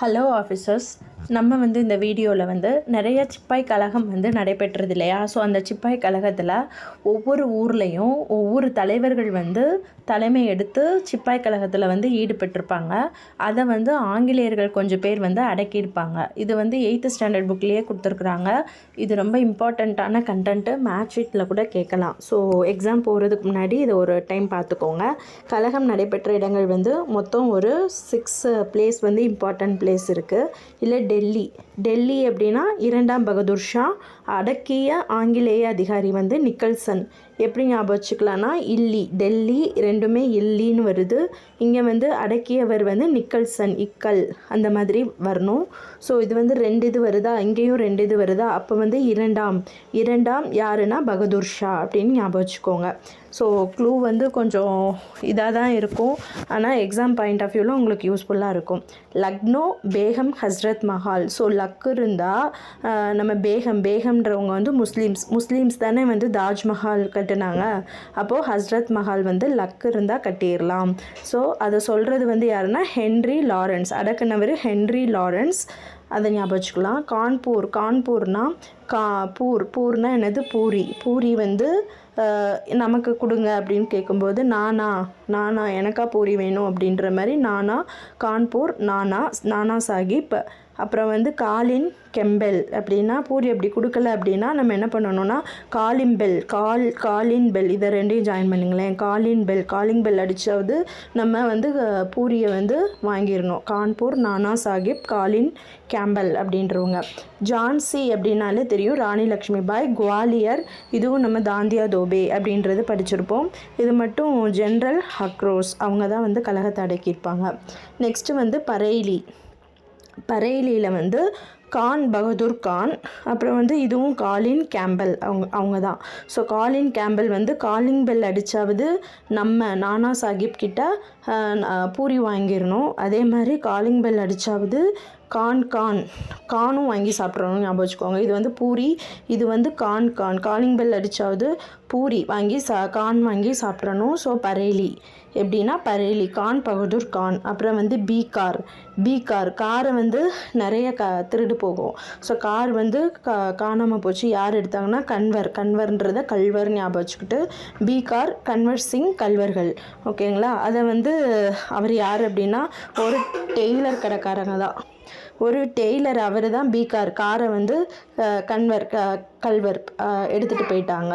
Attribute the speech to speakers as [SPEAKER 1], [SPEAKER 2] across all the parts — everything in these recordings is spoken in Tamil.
[SPEAKER 1] Hello, officers. நம்ம வந்து இந்த வீடியோவில் வந்து நிறைய சிப்பாய் கழகம் வந்து நடைபெற்றது இல்லையா? ஸோ அந்த சிப்பாய் கழகத்தில் ஒவ்வொரு ஊர்லேயும் ஒவ்வொரு தலைவர்கள் வந்து தலைமை எடுத்து சிப்பாய் கழகத்தில் வந்து ஈடுபட்டிருப்பாங்க. அதை வந்து ஆங்கிலேயர்கள் கொஞ்சம் பேர் வந்து அடக்கியிருப்பாங்க. இது வந்து எயித்து ஸ்டாண்டர்ட் புக்லேயே கொடுத்துருக்குறாங்க. இது ரொம்ப இம்பார்ட்டண்ட்டான கண்டென்ட்டு மேட்ச் ஷீட்டில் கூட கேட்கலாம். ஸோ எக்ஸாம் போகிறதுக்கு முன்னாடி இதை ஒரு டைம் பார்த்துக்கோங்க கழகம் நடைபெற்ற இடங்கள் வந்து மொத்தம் ஒரு சிக்ஸ் பிளேஸ் வந்து இம்பார்ட்டன்ட் பிளேஸ் இருக்குது இல்லை டெல்லி டெல்லி. டெல்லி அப்படின்னா இரண்டாம் பகதூர் ஷா அடக்கிய ஆங்கிலேய அதிகாரி வந்து நிக்கல்சன். எப்படி ஞாபகம் வச்சுக்கலாம்னா இல்லி டெல்லி ரெண்டுமே இல்லின்னு வருது. இங்கே வந்து அடக்கியவர் வந்து நிக்கல்சன் இக்கல் அந்த மாதிரி வரணும். ஸோ இது வந்து ரெண்டு இது வருதா? இங்கேயும் ரெண்டு இது வருதா? அப்போ வந்து இரண்டாம். இரண்டாம் யாருன்னா பகதூர் ஷா அப்படின்னு ஞாபகம் வச்சுக்கோங்க. ஸோ க்ளூ வந்து கொஞ்சம் இதாக தான் இருக்கும் ஆனால் எக்ஸாம் பாயிண்ட் ஆஃப் வியூவில் உங்களுக்கு யூஸ்ஃபுல்லாக இருக்கும். லக்னோ பேகம் ஹஸ்ரத் மஹால். ஸோ லக் இருந்தால் நம்ம பேகம் பேகம்ன்றவங்க வந்து முஸ்லீம்ஸ். முஸ்லீம்ஸ் தானே வந்து தாஜ்மஹால் கட்டினாங்க அப்போது ஹஸ்ரத் மஹால் வந்து லக் இருந்தால் கட்டிடலாம் ஸோ அதை சொல்கிறது வந்து யாருன்னா ஹென்ரி லாரன்ஸ். அடக்குனவர் ஹென்ரி லாரன்ஸ். அதை ஞாபகம் வச்சுக்கலாம். கான்பூர் கான்பூர்னா கா பூர் பூர்னா என்னது? பூரி. பூரி வந்து நமக்கு கொடுங்க அப்படின்னு கேட்கும்போது நானா நானா எனக்கா பூரி வேணும் அப்படின்ற மாதிரி நானா கான்பூர் நானா நானா சாஹிப். அப்புறம் வந்து காலின் கெம்பெல் அப்படின்னா பூரி அப்படி கொடுக்கல அப்படின்னா நம்ம என்ன பண்ணணும்னா calling bell call Colin bell இதை ரெண்டையும் ஜாயின் பண்ணுங்களேன். காலின் பெல் காலிங் பெல் அடித்தாவது நம்ம வந்து பூரியை வந்து வாங்கிடணும். கான்பூர் நானா சாஹிப் காலின் கேம்பல் அப்படின்றவங்க. ஜான்சி அப்படின்னாலே தெரியும். ராணி லக்ஷ்மி பாய் குவாலியர். இதுவும் நம்ம தாந்தியா தோபே அப்படின்றது படிச்சிருப்போம். இது மட்டும் ஜென்ரல் ஹக்ரோஸ். அவங்க தான் வந்து கழகத்தை அடக்கியிருப்பாங்க. நெக்ஸ்ட்டு வந்து பரேலி. பரேலியில் வந்து கான் பகதூர் கான் அப்புறம் வந்து இதுவும் காலின் கேம்பல் அவங்க அவங்க தான். ஸோ காலின் கேம்பல் வந்து காலிங் பெல் அடித்தாவது நம்ம நானா சாஹிப் கிட்ட பூரி வாங்கிடணும். அதே மாதிரி காலிங் பெல் அடித்தாவது கான் கான். கானும் வாங்கி சாப்பிட்றணும் ஞாபகம் வச்சுக்கோங்க. இது வந்து பூரி இது வந்து கான் கான். காலிங் பெல் அடித்தாவது பூரி வாங்கி சா கான் வாங்கி சாப்பிட்றணும் ஸோ பரேலி. எப்படின்னா பரேலி கான் பகதூர் கான். அப்புறம் வந்து பீகார் பீகார் காரை. வந்து நிறைய க திருடு போகும். ஸோ கார் வந்து கா காணாமல் போச்சு. யார் எடுத்தாங்கன்னா கன்வர். கன்வர்ன்றதை கல்வர் ஞாபகம் வச்சுக்கிட்டு பீகார் கன்வர் சிங் கல்வர்கள். ஓகேங்களா அதை வந்து அவர் யார் அப்படின்னா ஒரு டெய்லர் கடைக்காரங்க தான். ஒரு டெய்லர் அவர் தான் பீகார் காரை வந்து கன்வர் கல்வர் எடுத்துகிட்டு போயிட்டாங்க.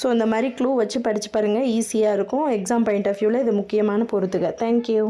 [SPEAKER 1] ஸோ இந்த மாதிரி க்ளூ வச்சு படித்து பாருங்கள் ஈஸியாக இருக்கும். எக்ஸாம் பாயிண்ட் ஆஃப் வியூவில் இது முக்கியமான பொறுத்துக்க தேங்க்யூ